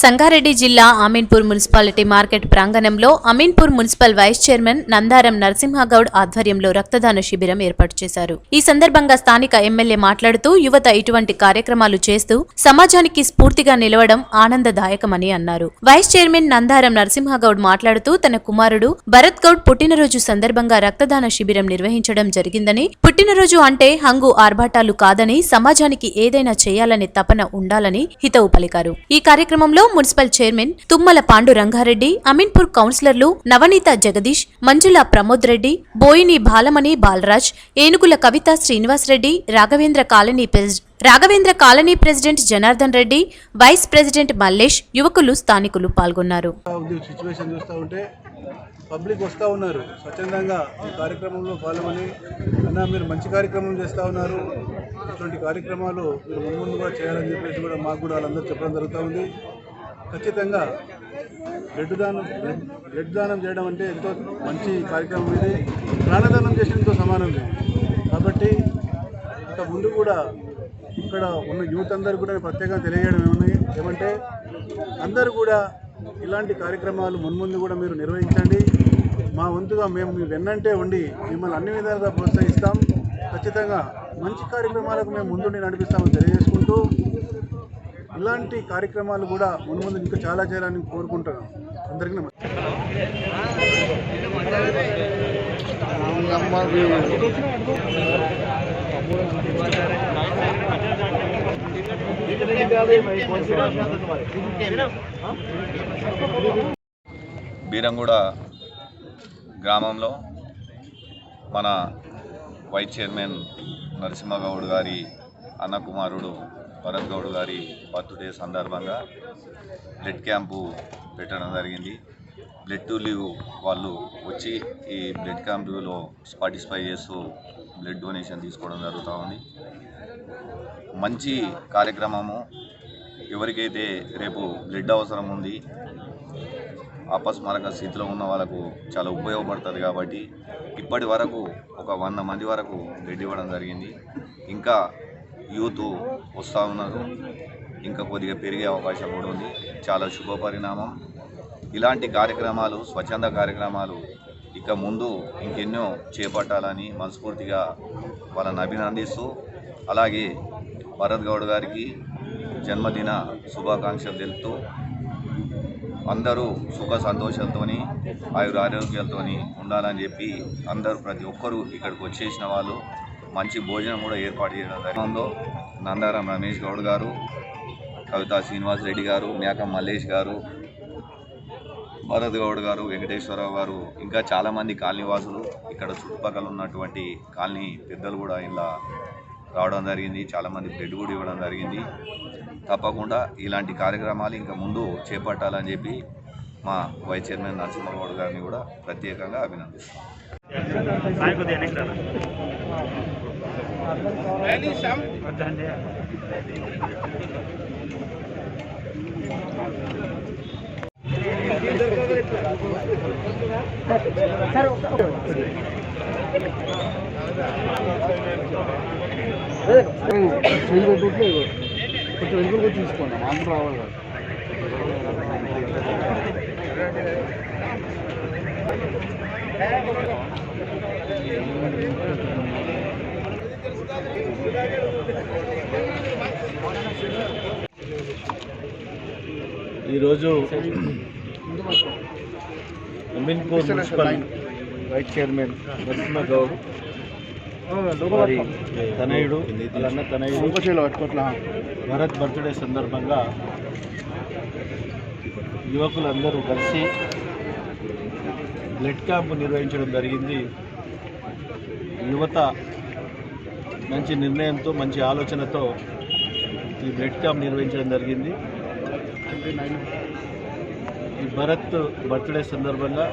సంగారెడ్డి జిల్లా Ameenpur municipality market ప్రాంగణంలో Ameenpur municipal vice chairman Nandaram Narasimhagoud ఆధ్వర్యంలో రక్తదాన శిబిరం ఏర్పాటు చేశారు. ఈ సందర్భంగా స్థానిక ఎమ్మెల్యే మాట్లాడుతూ యువత ఇటువంటి కార్యక్రమాలు చేస్తూ సమాజానికి స్ఫూర్తిగా నిలవడం ఆనందదాయకమని అన్నారు. వైస్ చైర్మన్ నందారం నరసింహగౌడ్ మాట్లాడుతూ తన కుమారుడు భరత్ గౌడ్ పుట్టినరోజు సందర్భంగా రక్తదాన శిబిరం నిర్వహించడం జరిగిందని పుట్టినరోజు అంటే హంగు ఆర్భాటాలు కాదని సమాజానికి ఏదైనా చేయాలనే తపన ఉండాలని హితవు పలికారు. ఈ కార్యక్రమంలో మున్సిపల్ చైర్మన్ తుమ్మల పాండు రంగారెడ్డి అమీన్పూర్ కౌన్సిలర్లు నవనీత జగదీష్ మంజుల Pramod Reddy Boyini Balamani Balaraj Enugula Kavitha Srinivasreddy Raghavendra colony Raghavendra colony president Janardhan Reddy vice president Mallesh యువకులు స్థానికులు పాల్గొన్నారు. పబ్లిక్ వస్తూ ఉన్నారు. స్వచ్ఛందంగా ఈ కార్యక్రమంలో పాల్గొని అన్న మీరు మంచి కార్యక్రమం చేస్తూ ఉన్నారు. ఇటువంటి కార్యక్రమాలు మీరు ముందు ముందు కూడా చేయాలని చెప్పేసి కూడా మాకు కూడా వాళ్ళందరూ చెప్పడం జరుగుతూ ఉంది. ఖచ్చితంగా బ్లడ్ దానం బ్లడ్ దానం చేయడం అంటే ఎంతో మంచి కార్యక్రమం ఇది. ప్రాణదానం చేసినంతో సమానం లేదు కాబట్టి ఇంత ముందు కూడా ఇక్కడ ఉన్న యూత్ అందరూ కూడా ప్రత్యేకంగా తెలియజేయడం ఏమున్నాయి ఏమంటే అందరూ కూడా ఇలాంటి కార్యక్రమాలు మున్ముందు కూడా మీరు నిర్వహించండి. మా వంతుగా మేము మీ వెన్నంటే ఉండి మిమ్మల్ని అన్ని విధాలుగా ప్రోత్సహిస్తాం. ఖచ్చితంగా మంచి కార్యక్రమాలకు మేము ముందుండి నడిపిస్తామని తెలియజేసుకుంటూ ఇలాంటి కార్యక్రమాలు కూడా మున్ముందు ఇంకా చాలా చేయాలని కోరుకుంటున్నాం. అందరికీ బీరంగూడ గ్రామంలో మన వైస్ చైర్మన్ నరసింహగౌడ్ గారి అన్నకుమారుడు భరత్ గౌడ్ గారి బర్త్డే సందర్భంగా బ్లడ్ క్యాంపు పెట్టడం జరిగింది. బ్లడ్ టు లీవ్ వాళ్ళు వచ్చి ఈ బ్లడ్ క్యాంపులో పార్టిసిపై చేస్తూ బ్లడ్ డొనేషన్ తీసుకోవడం జరుగుతూ ఉంది. మంచి కార్యక్రమము. ఎవరికైతే రేపు బ్లడ్ అవసరం ఉంది అపస్మారక స్థితిలో ఉన్న వాళ్ళకు చాలా ఉపయోగపడుతుంది కాబట్టి ఇప్పటి వరకు ఒక వంద మంది వరకు బ్లడ్ ఇవ్వడం జరిగింది. ఇంకా యూత్ వస్తూ ఉన్నారు. ఇంకా కొద్దిగా పెరిగే అవకాశం కూడా ఉంది. చాలా శుభ పరిణామం ఇలాంటి కార్యక్రమాలు స్వచ్ఛంద కార్యక్రమాలు ఇక ముందు ఇంకెన్నో చేపట్టాలని మనస్ఫూర్తిగా వాళ్ళని అభినందిస్తూ అలాగే భరత్ గౌడ్ గారికి జన్మదిన శుభాకాంక్షలు తెలుపుతూ అందరూ సుఖ సంతోషాలతోని ఆయుర ఆరోగ్యాలతో ఉండాలని చెప్పి అందరూ ప్రతి ఒక్కరూ ఇక్కడికి వచ్చేసిన వాళ్ళు. మంచి భోజనం కూడా ఏర్పాటు చేయడం జరిగిందో నందారం రమేష్ గౌడ్ గారు కవితా శ్రీనివాస్ రెడ్డి గారు మేక మల్లేష్ గారు భరత్ గౌడ్ గారు వెంకటేశ్వరరావు గారు ఇంకా చాలామంది కాలనీ వాసులు ఇక్కడ చుట్టుపక్కల ఉన్నటువంటి కాలనీ పెద్దలు కూడా ఇలా రావడం జరిగింది. చాలామంది బ్లడ్ కూడా ఇవ్వడం జరిగింది. తప్పకుండా ఇలాంటి కార్యక్రమాలు ఇంకా ముందు చేపట్టాలని చెప్పి మా వైస్ చైర్మన్ నరసింహగౌడ్ గారిని కూడా ప్రత్యేకంగా అభినందిస్తాం చెయ్యి పెట్టుకుంటే కొంచెం వెనుకలు కూడా తీసుకోండి అందరూ రావాలి కదా. ఈరోజు Ameenpur municipal vice chairman Narasimha Goud వారి తనయుడు వాళ్ళ అన్న తనయుడు భరత్ బర్త్డే సందర్భంగా యువకులందరూ కలిసి బ్లడ్ క్యాంప్ నిర్వహించడం జరిగింది. యువత మంచి నిర్ణయంతో మంచి ఆలోచనతో ఈ బ్లడ్ క్యాంప్ నిర్వహించడం జరిగింది. ఈ భరత్ బర్త్డే సందర్భంగా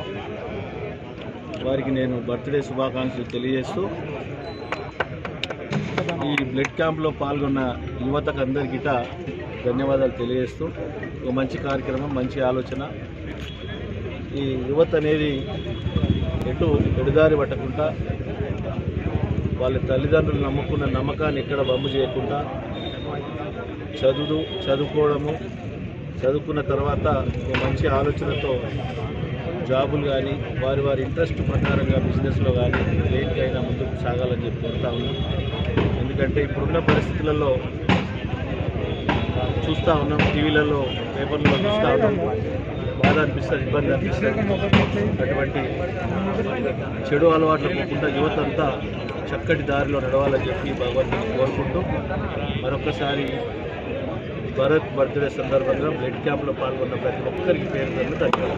వారికి నేను బర్త్డే శుభాకాంక్షలు తెలియజేస్తూ ఈ బ్లడ్ క్యాంప్లో పాల్గొన్న యువతకు అందరికిట ధన్యవాదాలు తెలియజేస్తూ ఒక మంచి కార్యక్రమం మంచి ఆలోచన. ఈ యువత అనేది ఎటు ఎడుదారి పట్టకుండా వాళ్ళ తల్లిదండ్రులు నమ్ముకున్న నమ్మకాన్ని ఎక్కడ బమ్ము చేయకుండా చదువు చదువుకోవడము చదువుకున్న తర్వాత మంచి ఆలోచనతో జాబులు కానీ వారి వారి ఇంట్రెస్ట్ ప్రకారంగా బిజినెస్లో కానీ దేనికైనా ముందుకు సాగాలని చెప్పి కోరుతా ఉన్నాం. ఎందుకంటే ఇప్పుడున్న పరిస్థితులలో చూస్తూ ఉన్నాం టీవీలలో పేపర్లలో చూస్తూ ఉన్నాం. బాధ అనిపిస్తుంది ఇబ్బంది అనిపిస్తుంది అటువంటి చెడు అలవాట్లు పోకుండా యువత అంతా చక్కటి దారిలో నడవాలని చెప్పి భగవంతుని కోరుకుంటూ మరొకసారి భరత్ బర్త్డే సందర్భంగా బ్లడ్ క్యాంప్లో పాల్గొన్న ప్రతి ఒక్కరికి పేరు ధన్యవాదాలు.